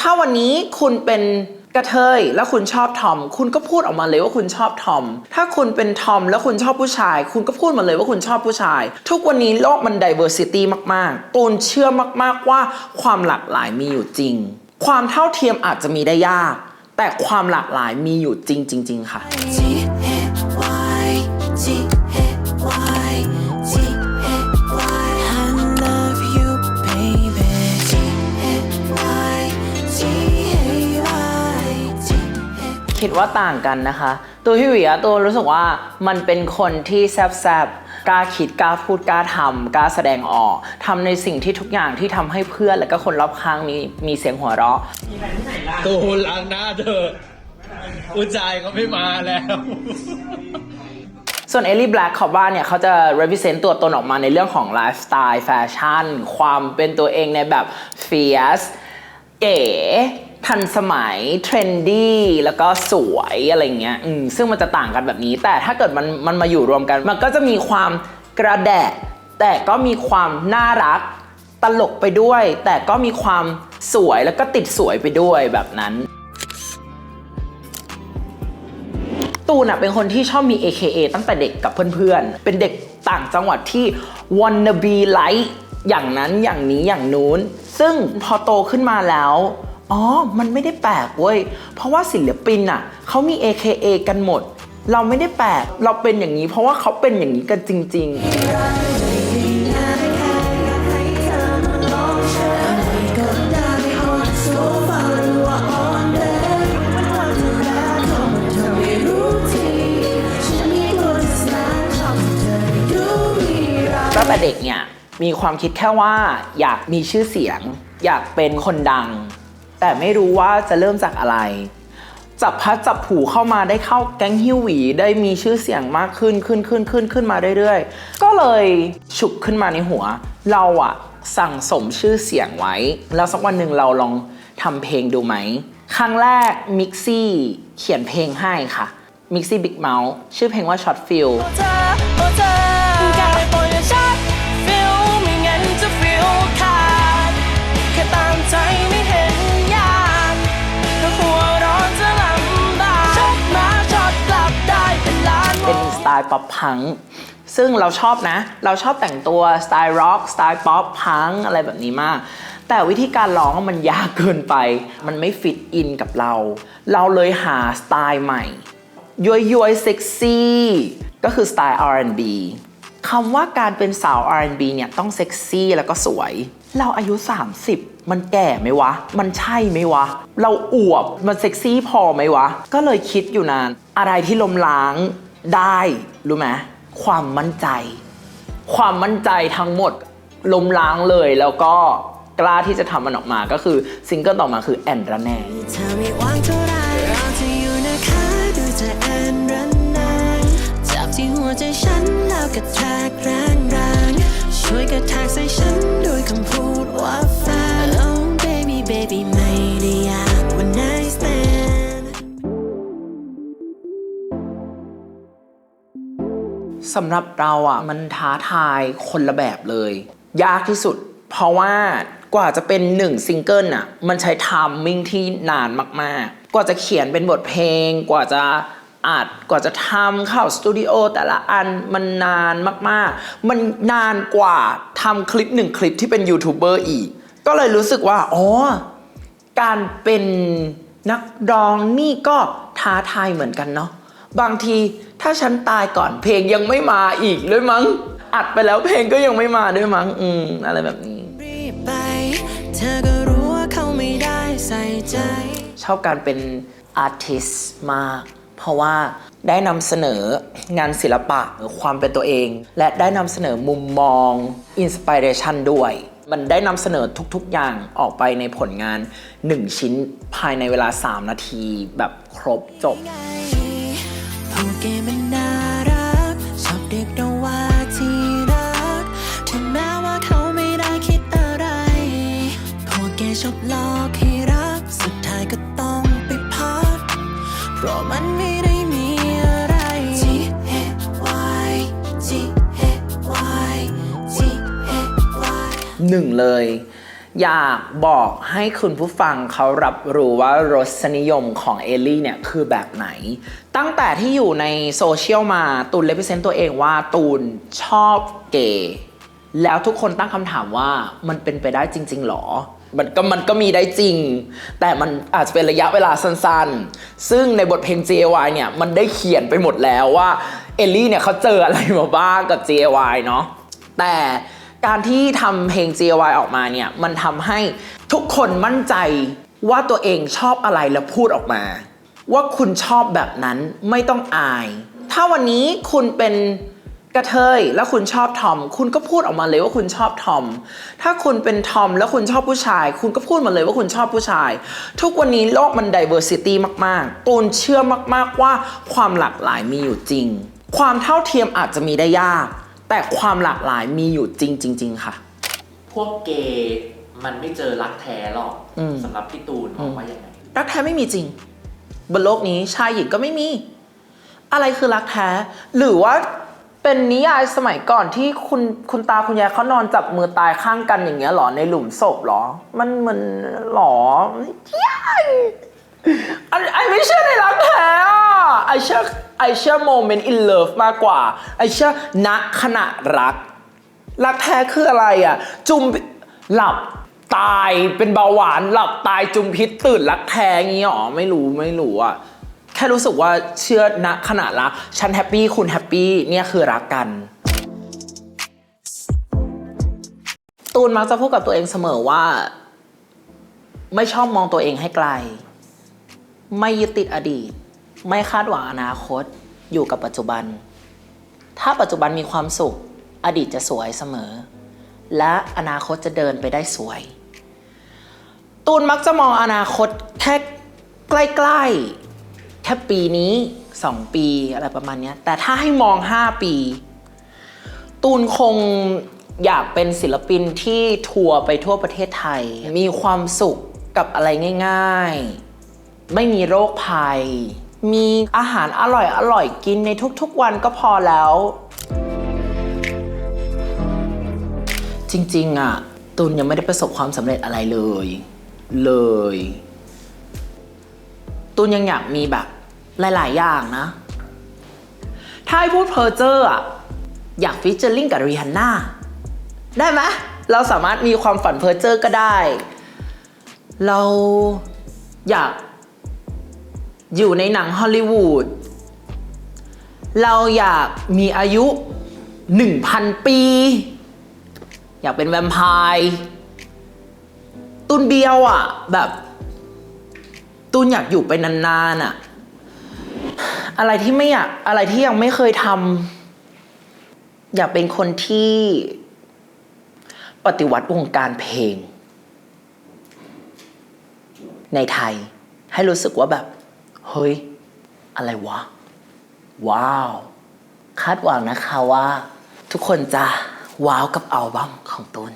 ถ้าวันนี้คุณเป็นกระเทยแล้วคุณชอบทอม คุณก็พูดออกมาเลยว่าคุณชอบทอม ถ้าคุณเป็นทอมแล้วคุณชอบผู้ชาย คุณก็พูดมาเลยว่าคุณชอบผู้ชาย ทุกวันนี้โลกมัน diversity มากๆตูนเชื่อมากๆว่าความหลากหลายมีอยู่จริง ความเท่าเทียมอาจจะมีได้ยาก แต่ความหลากหลายมีอยู่จริงจริง ๆ ค่ะ คิดว่าต่างกันนะคะ ตัวพี่หวีอะตัวรู้สึกว่ามันเป็นคนที่แซบๆกล้าคิดกล้าพูดกล้าทำกล้าแสดงออกทำในสิ่งที่ทุกอย่างที่ทำให้เพื่อนและก็คนรอบข้างมีมีเสียงหัวเราะตูนล้างหน้าเธอะอุจจายเขาไม่มาแล้ว ส่วนเอลลี่แบล็กขอบว่าเนี่ยเขาจะ represent ตัวตนออกมาในเรื่องของไลฟ์สไตล์แฟชั่น ความเป็นตัวเองในแบบ fierce เก๋ ทันสมัยเทรนดี้แล้วก็สวยอะไรเงี้ยอืมซึ่งมันจะต่างกันแบบนี้ แต่ถ้าเกิดมันมันมาอยู่รวมกัน มันก็จะมีความกระแดะ แต่ก็มีความน่ารักตลกไปด้วย แต่ก็มีความสวยแล้วก็ติดสวยไปด้วยแบบนั้น ตูนอะเป็นคนที่ชอบมี AKA ตั้งแต่เด็กกับเพื่อนๆ เป็นเด็กต่างจังหวัดที่ wanna be like อย่างนั้นอย่างนี้อย่างนู้น ซึ่งพอโตขึ้นมาแล้ว อ๋อ มันไม่ได้แปลกเว้ย เพราะว่าศิลปินอะเขามี AKA กันหมด เราไม่ได้แปลก เราเป็นอย่างนี้ เพราะว่าเขาเป็นอย่างนี้กันจริง ๆ ตั้งแต่เด็กเนี่ยมีความคิดแค่ว่าอยากมีชื่อเสียง อยากเป็นคนดัง แต่ไม่รู้ว่าจะเริ่มจากอะไร จับพัดจับผูเข้ามาได้เข้าแก๊งฮิวหวีได้มีชื่อเสียงมากขึ้นขึ้นขึ้นขึ้นขึ้นมาเรื่อยๆ ก็เลยฉุกขึ้นมาในหัว เราอะสั่งสมชื่อเสียงไว้ แล้วสักวันหนึ่งเราลองทำเพลงดูไหม ครั้งแรกมิกซี่เขียนเพลงให้ค่ะมิกซี่บิ๊กเมาส์ชื่อเพลงว่า Short Feel โอ้เธอ ล์ป๊อปพังซึ่งเราชอบนะ เราชอบแต่งตัวสไตล์ร็อกสไตล์ป๊อปพังอะไรแบบนี้มาก แต่วิธีการร้องมันยากเกินไป มันไม่ฟิตอินกับเรา เราเลยหาสไตล์ใหม่ย้อยย้อยเซ็กซี่ก็คือสไตล์ R&B คำว่าการเป็นสาว R&B เนี่ยต้องเซ็กซี่แล้วก็สวย เราอายุ 30 มันแก่ไหมวะ มันใช่ไหมวะ เราอวบมันเซ็กซี่พอไหมวะ ก็เลยคิดอยู่นาน อะไรที่ลมล้าง ได้รู้ไหมความมั่นใจ ความมั่นใจทั้งหมดล้มล้างเลยแล้วก็กล้าที่จะทำมันออกมาก็คือซิงเกิลต่อมาคือแอนระแนงเธอไม่วางเท่าไรรอเธอยู่นะคะดูเธอแอนระแนงจับที่หัวใจฉันแล้วกระแทกแรงๆช่วยกระแทกใส่ฉันด้วยคำพูดว่าแฟน Oh baby baby ไม่ด้ สำหรับเราอะมันท้าทายคนละแบบเลย ยากที่สุด เพราะว่ากว่าจะเป็นหนึ่งซิงเกิลอะมันใช้ทามมิ่งที่นานมากๆ กว่าจะเขียนเป็นบทเพลง กว่าจะอัดกว่าจะทำเข้าสตูดิโอแต่ละอันมันนานมากๆ มันนานกว่าทำคลิปหนึ่งคลิปที่เป็นยูทูบเบอร์อีก ก็เลยรู้สึกว่า อ๋อ การเป็นนักร้องนี่ก็ท้าทายเหมือนกันเนาะบางที ถ้าฉันตายก่อนเพลงยังไม่มาอีกด้วยมั้ง อัดไปแล้วเพลงก็ยังไม่มาด้วยมั้ง อืมอะไรแบบนี้รีบไปเธอก็รู้ว่าเขาไม่ได้ใส่ใจชอบการเป็นอาร์ติสมาก เพราะว่าได้นำเสนองานศิลปะหรือความเป็นตัวเอง และได้นำเสนอมุมมองอินสปิเรชันด้วย มันได้นำเสนอทุกๆอย่างออกไปในผลงาน 1 ชิ้นภายในเวลา 3 นาทีแบบครบจบ ไงพูดเกมมันน่ารักชอบเด็กเราว่าที่รัก ถึงแม้ว่าเขาไม่ได้คิดอะไร พวกแกชอบหลอกให้รัก สุดท้ายก็ต้องไปพัก เพราะมันไม่ได้มีอะไร T H Y T H Y T H Y หนึ่งเลย อยากบอกให้คุณผู้ฟังเขารับรู้ว่ารสนิยมของเอลลี่เนี่ยคือแบบไหน ตั้งแต่ที่อยู่ในโซเชียลมาตูนเลพิเซนต์ตัวเองว่าตูนชอบเกย์แล้วทุกคนตั้งคำถามว่ามันเป็นไปได้จริง ๆหรอ มันก็มันก็มีได้จริง แต่มันอาจจะเป็นระยะเวลาสั้นๆ ซึ่งในบทเพลง JY เนี่ยมันได้เขียนไปหมดแล้วว่าเอลลี่เนี่ยเขาเจออะไรมาบ้างกับ JY เนาะแต่ การที่ทำเพลง JY ออกมาเนี่ย มันทำให้ทุกคนมั่นใจว่าตัวเองชอบอะไรแล้วพูดออกมา ว่าคุณชอบแบบนั้นไม่ต้องอาย ถ้าวันนี้คุณเป็นกระเทยแล้วคุณชอบทอม คุณก็พูดออกมาเลยว่าคุณชอบทอม ถ้าคุณเป็นทอมแล้วคุณชอบผู้ชาย คุณก็พูดมาเลยว่าคุณชอบผู้ชาย ทุกวันนี้โลกมัน diversity มาก ๆ ตูนเชื่อมาก ๆ ว่าความหลากหลายมีอยู่จริง ความเท่าเทียมอาจจะมีได้ยาก แต่ความหลากหลายมีอยู่จริงจริงๆค่ะ พวกเกย์มันไม่เจอรักแท้หรอกอืม สำหรับพี่ตูนมองว่ายังไง รักแท้ไม่มีจริง บนโลกนี้ชายหญิงก็ไม่มี อะไรคือรักแท้ หรือว่าเป็นนิยายสมัยก่อนที่คุณคุณตาคุณยายเขานอนจับมือตายข้างกันอย่างเงี้ยหรอในหลุมศพหรอ มันมันหรอเย้ยอันไอไม่เชื่อในรักแท้อะไอเชื่อ ไอเชื่อโมเมนต์อินเลิฟมากกว่า ไอเชื่อณขณะรัก รักแท้คืออะไรอะ จุมหลับตายเป็นเบาหวานหลับตายจุมพิษตื่นรักแท้งี้หรอไม่รู้ไม่รู้อะแค่รู้สึกว่าเชื่อณขณะรักฉันแฮปปี้คุณแฮปปี้เนี่ยคือรักกันตูนมักจะพูดกับตัวเองเสมอว่า ไม่ชอบมองตัวเองให้ไกล ไม่ยึดติดอดีต ไม่คาดหวังอนาคตอยู่กับปัจจุบัน ถ้าปัจจุบันมีความสุข อดีตจะสวยเสมอ และอนาคตจะเดินไปได้สวย ตูนมักจะมองอนาคตแค่ใกล้ๆแค่ปีนี้ 2 ปีอะไรประมาณนี้แต่ถ้าให้มอง 5 ปี ตูนคงอยากเป็นศิลปินที่ทัวร์ไปทั่วประเทศไทย มีความสุขกับอะไรง่าย ๆ ไม่มีโรคภัย มีอาหารอร่อยอร่อยกินในทุกๆวันก็พอแล้ว จริงๆอะตูนยังไม่ได้ประสบความสำเร็จอะไรเลย เลยตูนยังอยากมีแบบหลาย ๆ อย่างนะ ถ้าให้พูดเพอร์เจอร์อะอยากฟิชเจอริงกับรีฮันน่าได้ไหมเราสามารถมีความฝันเพอร์เจอร์ก็ได้ เราอยาก อยู่ในหนังฮอลลีวูด เราอยากมีอายุ 1,000 ปี อยากเป็นแวมไพร์ตุนเบียวอะ่ะ แบบตุนอยากอยู่ไปนานๆอะ่ะ อะไรที่ไม่อยาก อะไรที่ยังไม่เคยทำอยากเป็นคนที่ปฏิวัติวงการเพลง ในไทยให้รู้สึกว่าแบบ เฮ้ย อะไรวะ ว้าว คาดหวังนะคะว่า ทุกคนจะว้าวกับอัลบั้มของตน